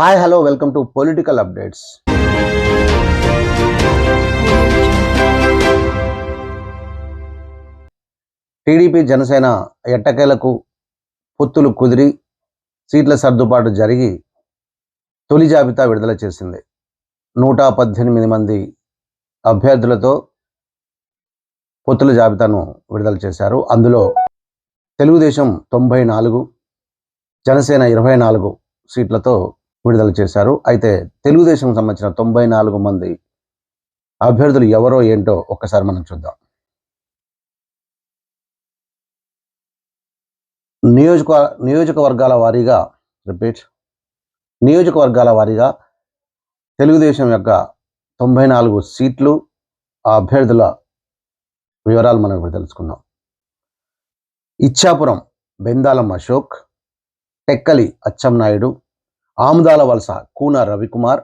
Hi hello welcome to political updates. TDP Janasena ఎట్టకేలకు పొత్తులు కుదిరి సీట్ల సర్దుబాటు జరిగి తొలి జాబితా విడుదల చేసింది. నూట పద్దెనిమిది మంది అభ్యర్థులతో పొత్తుల జాబితాను విడుదల చేశారు. అందులో తెలుగుదేశం తొంభై నాలుగు జనసేన ఇరవై నాలుగు సీట్లతో విడుదల చేశారు. అయితే తెలుగుదేశం సంబంధించిన తొంభై నాలుగు మంది అభ్యర్థులు ఎవరో ఏంటో ఒక్కసారి మనం చూద్దాం. నియోజక నియోజకవర్గాల వారీగా రిపీట్. నియోజకవర్గాల వారీగా తెలుగుదేశం యొక్క తొంభై నాలుగు సీట్లు ఆ అభ్యర్థుల వివరాలు మనం ఇప్పుడు తెలుసుకుందాం. ఇచ్చాపురం బెందాలం అశోక్ టెక్కలి అచ్చెన్నాయుడు ఆముదాల వలస కూన రవికుమార్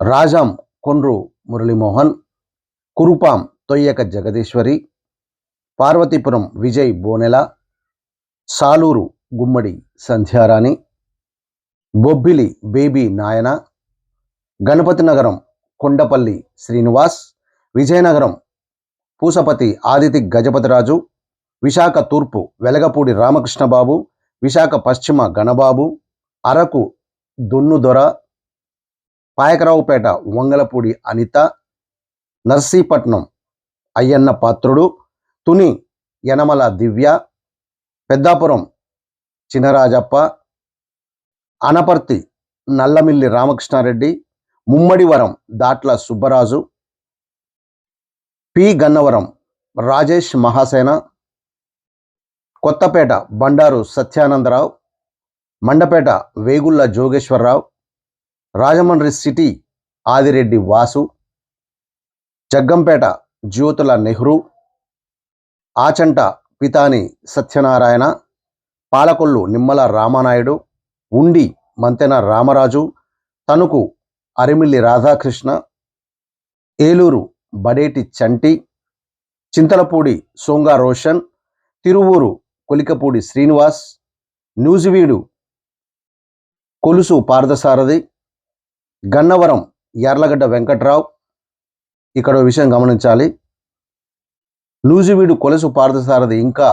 రాజాం కొండ్రు మురళీమోహన్ కురుపాం తొయ్యక జగదీశ్వరి పార్వతీపురం విజయ్ బోనెల సాలూరు గుమ్మడి సంధ్యారాణి బొబ్బిలి బేబీ నాయన గణపతి నగరం కొండపల్లి శ్రీనివాస్ విజయనగరం పూసపతి ఆదితి గజపతిరాజు విశాఖ తూర్పు వెలగపూడి రామకృష్ణబాబు విశాఖ పశ్చిమ గణబాబు అరకు దొన్నుదొర పాయకరావుపేట వంగలపూడి అనిత నర్సీపట్నం అయ్యన్న పాత్రుడు తుని యనమల దివ్య పెద్దాపురం చినరాజప్ప అనపర్తి నల్లమిల్లి రామకృష్ణారెడ్డి ముమ్మడివరం దాట్ల సుబ్బరాజు పి. గన్నవరం రాజేష్ మహాసేన కొత్తపేట బండారు సత్యానందరావు మండపేట వేగుళ్ళ జోగేశ్వరరావు రాజమండ్రి సిటీ ఆదిరెడ్డి వాసు జగ్గంపేట జ్యోతుల నెహ్రూ ఆచంట పితాని సత్యనారాయణ పాలకొల్లు నిమ్మల రామానాయుడు ఉండి మంతెన రామరాజు తణుకు అరిమిల్లి రాధాకృష్ణ ఏలూరు బడేటి చంటి చింతలపూడి సోంగా రోషన్ తిరువూరు కొలికపూడి శ్రీనివాస్ న్యూజివీడు కొలుసు పార్థసారథి గన్నవరం యార్లగడ్డ వెంకట్రావు. ఇక్కడ విషయం గమనించాలి. నూజివీడు కొలుసు పార్థసారథి ఇంకా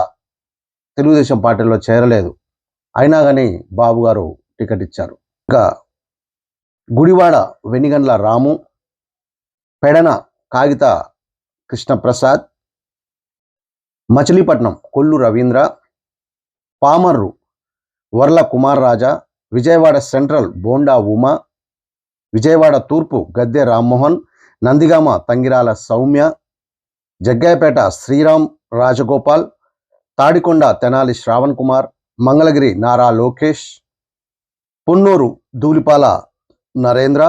తెలుగుదేశం పార్టీలో చేరలేదు. అయినా కానీ బాబు గారు టికెట్ ఇచ్చారు. ఇంకా గుడివాడ వెనిగండ్ల రాము పెడన కాగిత కృష్ణప్రసాద్ మచిలీపట్నం కొల్లు రవీంద్ర పామర్రు వర్ల కుమార్ రాజా విజయవాడ సెంట్రల్ బోండా ఉమా విజయవాడ తూర్పు గద్దె రామ్మోహన్ నందిగామ తంగిరాల సౌమ్య జగ్గాయపేట శ్రీరామ్ రాజగోపాల్ తాడికొండ తెనాలి శ్రావణ్ కుమార్ మంగళగిరి నారా లోకేష్ పున్నూరు ధూలిపాల నరేంద్ర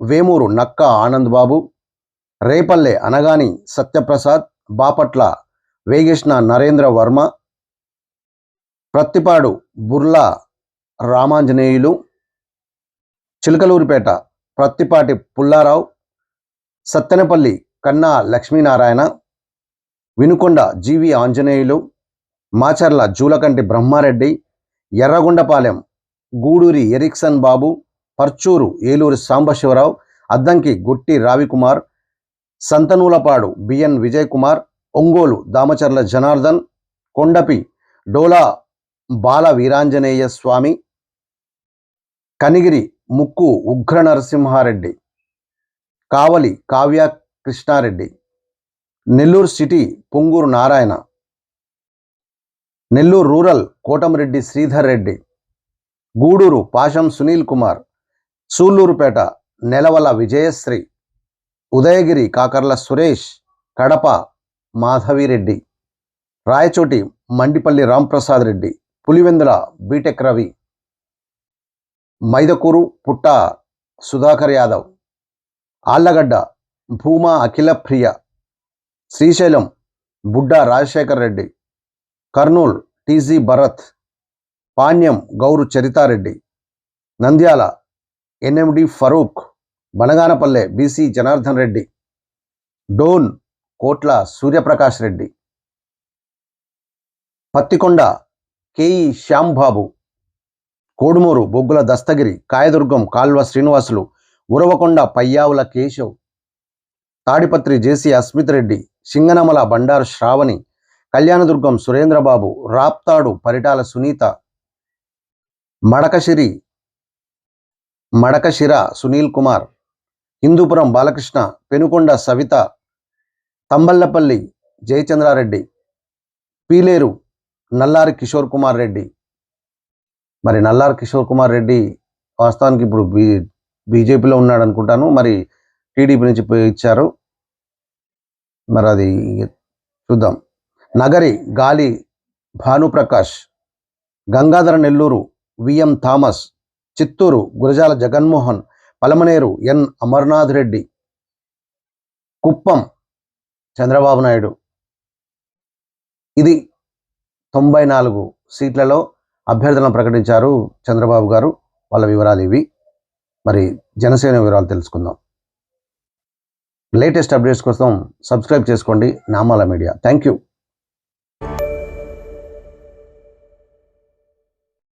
వేమూరు నక్క Anand Babu Repalle Anagani Satyaprasad Bapatla Vegesna Narendra Varma Prathipadu Burla Ramanjaneyulu Chilakaluripet Prathipati Pullarao Sattenapalli Kanna Lakshminarayana Vinukonda GV Anjaneyulu Macherla Julakanti Brahmareddy Yerragondapalem Guduri Erickson Babu Parchur Eluri Sambasivarao Addanki Gutti Ravikumar Santhanuthalapadu BN Vijay Kumar Ongole Damacharla Janardhan Kondapi Dola Bala Veeranjaneya Swamy Kanigiri Mukku Ugra Narasimhareddy. Kavali Kavya Krishnareddy. Nellore city Ponguru Narayana. Nellore rural Kotamreddy Sridhar Reddy Gudur Pasam Sunil Kumar. Sullurpeta Nelavala Vijayasree. Udayagiri Kakarla Suresh. Kadapa Madhavireddy. Rayachoti Mandipalli Ramprasad Reddy. Pulivendula BTech Ravi. Mydukur Putta Sudhakar Yadav. Allagadda Bhuma Akhilapriya Srisailam Budda Rajasekhar Reddy. Kurnool TG Bharat. Panyam Gouru Charithareddy. Nandyal NMD Farooq. Banaganapalle BC Janardhan Reddy. Dhone Kotla Suryaprakash Reddy. Pattikonda KE Shyambabu. Kodumur Boggula Dastagiri Kayadurgam Kalva Srinivasulu Uravakonda Payyavula Keshav Tadipatri JC Asmith Reddy Singanamala Bandaru Sravani Kalyandurgam Surendrababu Raptadu Paritala Sunitha Madakasiri Madakasira Sunil Kumar Hindupur Balakrishna Penukonda Savitha Thamballapalle Jayachandrareddy Pileru Nallari Kishore Kumar Reddy మరి నల్లార్ కిషోర్ కుమార్ రెడ్డి వాస్తవానికి ఇప్పుడు be బీజేపీలో ఉన్నాడు అనుకుంటాను. మరి TDP నుంచి ఇచ్చారు. మరి అది చూద్దాం. Nagari Gali Bhanuprakash Gangadhara Nellore VM Thomas Chittoor Gurajala Jaganmohan Palamaner N Amarnath Reddy Kuppam Chandrababu Naidu. ఇది తొంభై నాలుగు సీట్లలో అభ్యర్థులను ప్రకటించారు చంద్రబాబు గారు. వాళ్ళ వివరాలు ఇవి. మరి జనసేన వివరాలు తెలుసుకుందాం. లేటెస్ట్ అప్డేట్స్ కోసం సబ్స్క్రైబ్ చేసుకోండి. నామాల మీడియా. Thank you